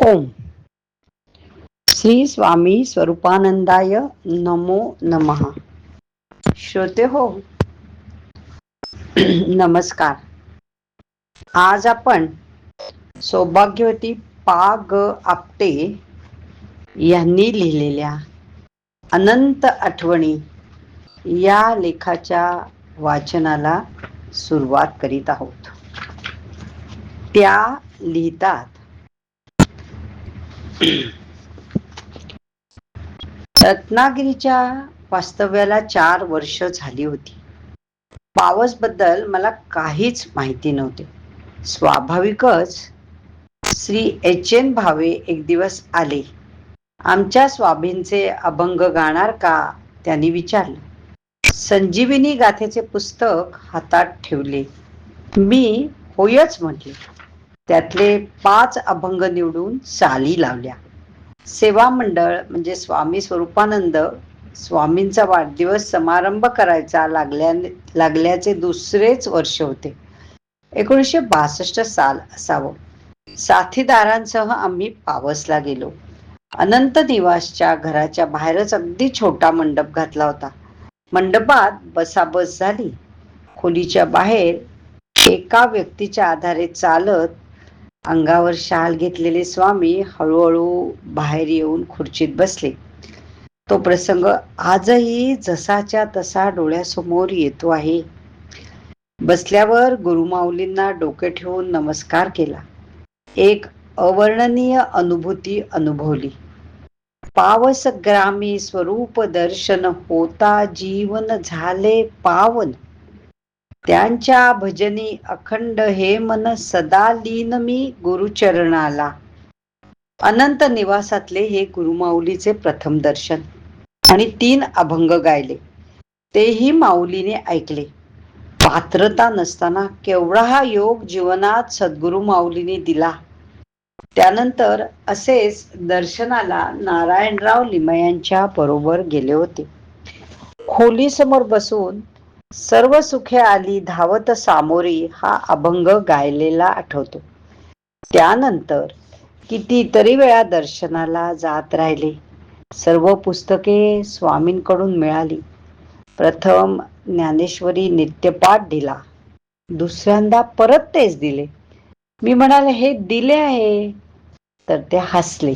ओम। श्री स्वामी स्वरूपानंदाय नमो नमः। श्रोते हो नमस्कार। आज आपण सौभाग्यवती पा ग आपटे यांनी लिहिलेल्या अनंत आठवणी या लेखाच्या वाचनाला सुरुवात करीत आहोत. त्या लिहितात रत्नागिरीच्या वास्तव्याला चार वर्ष झाली होती. पावसबद्दल मला काहीच माहिती नव्हते. स्वाभाविकच श्री एच एन भावे एक दिवस आले. आमच्या स्वाभींचे अभंग गाणार का? त्यांनी विचारलं. संजीविनी गाथेचे पुस्तक हातात ठेवले. मी होयच म्हटले. त्यातले पाच अभंग निवडून चाली लावल्या. सेवा मंडळ म्हणजे स्वामी स्वरूपानंद स्वामींचा वाढदिवस समारंभ करायचा लागल्या लागल्याचे दुसरेच वर्ष होते. एकोणीसशे बासष्ट साल असावं. साथीदारांसह आम्ही पावसला गेलो. अनंत निवासच्या घराच्या बाहेरच अगदी छोटा मंडप घातला होता. मंडपात बसाबस झाली. खोलीच्या बाहेर एका व्यक्तीच्या आधारे चालत अंगावर शाल घेतलेले स्वामी हळूहळू बाहेर येऊन खुर्चीत बसले. तो प्रसंग आजही जसाच्या तसा डोळ्यासमोर येतो आहे. बसल्यावर गुरुमाऊलींना डोके ठेवून नमस्कार केला. एक अवर्णनीय अनुभूती अनुभवली. पावस ग्रामी स्वरूप दर्शन होता जीवन झाले पावन. त्यांच्या भजनी अखंड हे मन सदा लीन मी गुरुचरणाला. अनंत निवासातले हे गुरुमाऊलीचे प्रथम दर्शन आणि तीन अभंग गायले. तेही माऊलीने ऐकले. पात्रता नसताना केवढा हा योग जीवनात सद्गुरु माऊलीने दिला. त्यानंतर असेच दर्शनाला नारायणराव लिमयांच्या बरोबर गेले होते. खोलीसमोर बसून सर्व सुखे आली धावत सामोरी हा अभंग गायलेला आठवतो. त्यानंतर कितीतरी वेळा दर्शनाला जात राहिले. सर्व पुस्तके स्वामींकडून मिळाली. प्रथम ज्ञानेश्वरी नित्यपाठ दिला. दुसऱ्यांदा परत तेच दिले. मी म्हणाले हे दिले आहे. तर ते हसले.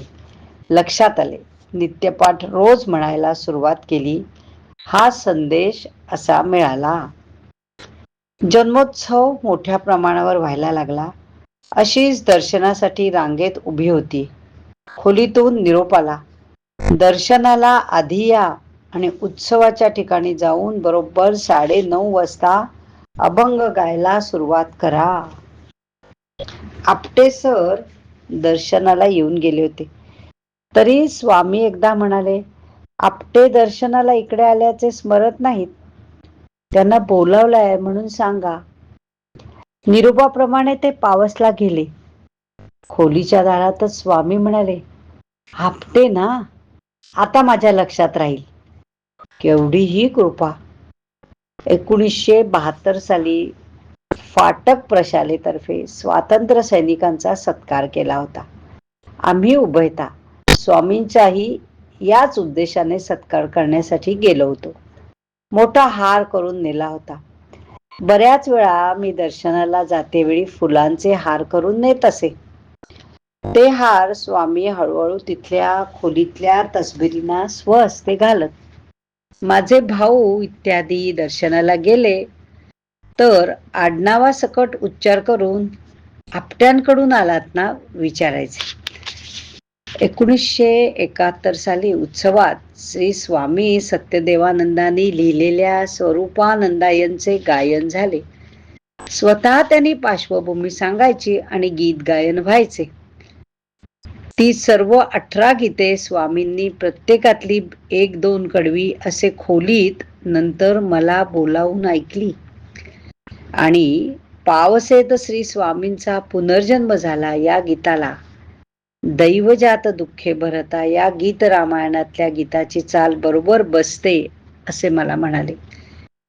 लक्षात आले. नित्यपाठ रोज म्हणायला सुरुवात केली. हा संदेश असा मिळाला. जन्मोत्सव मोठ्या प्रमाणावर व्हायला लागला. अशीच दर्शनासाठी रांगेत उभी होती. खोलीतून निरोप आला. दर्शनाला आधी या आणि उत्सवाच्या ठिकाणी जाऊन बरोबर साडे नऊ वाजता अभंग गायला सुरुवात करा. आपटे सर दर्शनाला येऊन गेले होते. तरी स्वामी एकदा म्हणाले आपटे दर्शनाला इकडे आल्याचे स्मरत नाहीत. त्यांना बोलावलंय म्हणून सांगा. निरोपाप्रमाणे ते पावसला गेले. खोलीच्या दारातच स्वामी म्हणाले हापते ना. आता माझ्या लक्षात राहील. केवढी ही कृपा. एकोणीसशे बहात्तर साली फाटक प्रशालेतर्फे स्वातंत्र्य सैनिकांचा सत्कार केला होता. आम्ही उभयता स्वामींचाही याच उद्देशाने सत्कार करण्यासाठी गेलो होतो. मोठा हार करून नेला होता. बऱ्याच वेळा मी दर्शनाला जातेवेळी फुलांचे हार करून नेत असे. ते हार स्वामी हळूहळू तिथल्या खोलीतल्या तसबिरींना स्वहस्ते घालत. माझे भाऊ इत्यादी दर्शनाला गेले. तर आडनावासकट उच्चार करून आपट्यांकडून आलात ना? विचारायचे. एकोणीसशे एकाहत्तर साली उत्सवात श्री स्वामी सत्यदेवानंदांनी लिहिलेल्या स्वरूपानंदायनचे गायन झाले. स्वतः त्यांनी पार्श्वभूमी सांगायची आणि गीत गायन व्हायचे. ती सर्व अठरा गीते स्वामींनी प्रत्येकातली एक दोन कडवी असे खोलीत नंतर मला बोलावून ऐकली. आणि पावसेत श्री स्वामींचा पुनर्जन्म झाला या गीताला. दैवजात दुःखे भरता या गीत रामायणातल्या गीताची चाल बरोबर बसते असे मला म्हणाले.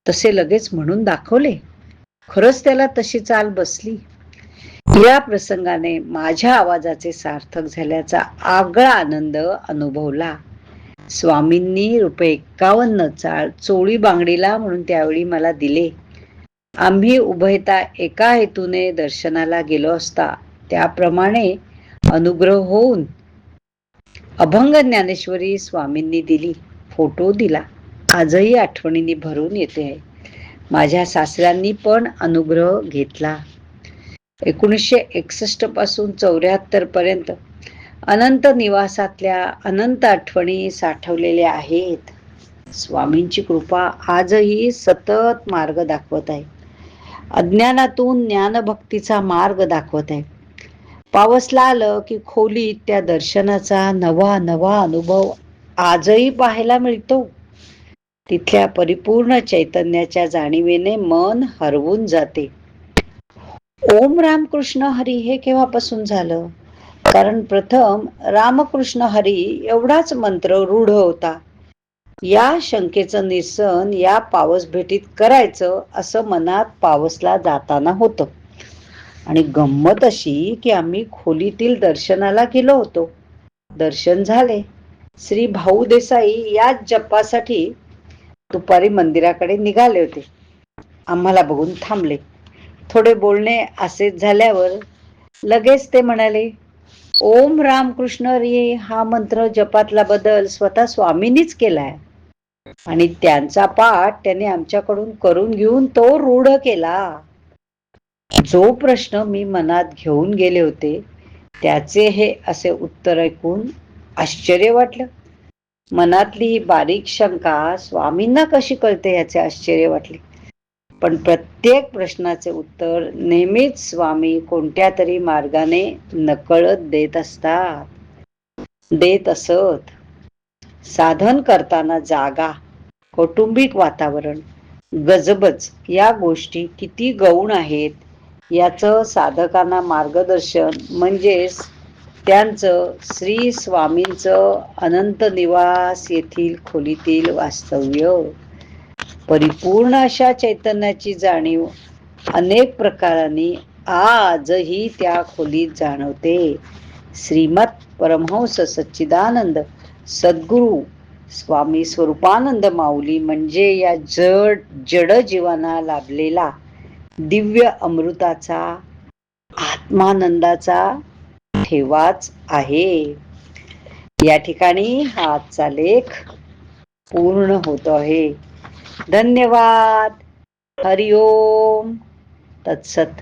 तसे लगेच म्हणून दाखवले. खरंच त्याला तशी चाल बसली. या प्रसंगाने माझ्या आवाजाचे सार्थक झाल्याचा आगळा आनंद अनुभवला. स्वामींनी रुपये एक्कावन्न चाळ चोळी बांगडीला म्हणून त्यावेळी मला दिले. आम्ही उभयता एका हेतूने दर्शनाला गेलो असता त्याप्रमाणे अनुग्रह होऊन अभंग ज्ञानेश्वरी स्वामींनी दिली फोटो दिला. आजही आठवणींनी भरून येते. आहे माझ्या सासऱ्यांनी पण अनुग्रह घेतला. एकोणीसशे एकसष्टपासून चौऱ्याहत्तर पर्यंत अनंत निवासातल्या अनंत आठवणी साठवलेल्या आहेत. स्वामींची कृपा आजही सतत मार्ग दाखवत आहे. अज्ञानातून ज्ञानभक्तीचा मार्ग दाखवत आहे. पावसला आलं की खोलीत त्या दर्शनाचा नवा नवा अनुभव आजही पाहायला मिळतो. तिथल्या परिपूर्ण चैतन्याच्या जाणीवेने मन हरवून जाते. ओम रामकृष्ण हरी हे केव्हापासून झालं? कारण प्रथम रामकृष्ण हरी एवढाच मंत्र रूढ होता. या शंकेचं निरसन या पावस भेटीत करायचं असं मनात पावसला जाताना होतं. आणि गंमत अशी की आम्ही खोलीतील दर्शनाला गेलो होतो. दर्शन झाले. श्री भाऊ देसाई याच जप्पासाठी दुपारी मंदिराकडे निघाले होते. आम्हाला बघून थांबले. थोडे बोलणे असेच झाल्यावर लगेच ते म्हणाले ओम रामकृष्ण रे हा मंत्र जपातला बदल स्वतः स्वामींनीच केलाय. आणि त्यांचा पाठ त्याने आमच्याकडून करून घेऊन तो रूढ केला. जो प्रश्न मी मनात घेऊन गेले होते त्याचे हे असे उत्तर ऐकून आश्चर्य वाटलं. मनातली ही बारीक शंका स्वामींना कशी कळते याचे आश्चर्य वाटले. पण प्रत्येक प्रश्नाचे उत्तर नेहमीच स्वामी कोणत्या तरी मार्गाने नकळत देत असतात. देत असत. साधन करताना जागा कौटुंबिक वातावरण गजबज या गोष्टी किती गौण आहेत याचं साधकांना मार्गदर्शन म्हणजेच त्यांचं श्री स्वामींचं अनंत निवास येथील खोलीतील वास्तव्य. परिपूर्ण अशा चैतन्याची जाणीव अनेक प्रकारांनी आजही त्या खोलीत जाणवते. श्रीमत परमहंस सच्चिदानंद सद्गुरू स्वामी स्वरूपानंद माऊली म्हणजे या जड जड जीवांना लाभलेला दिव्य अमृताचा आत्मानंदाचा ठेवाच आहे. या ठिकाणी हा आजचा लेख पूर्ण होतो आहे. धन्यवाद. हरिओम. तत्सत.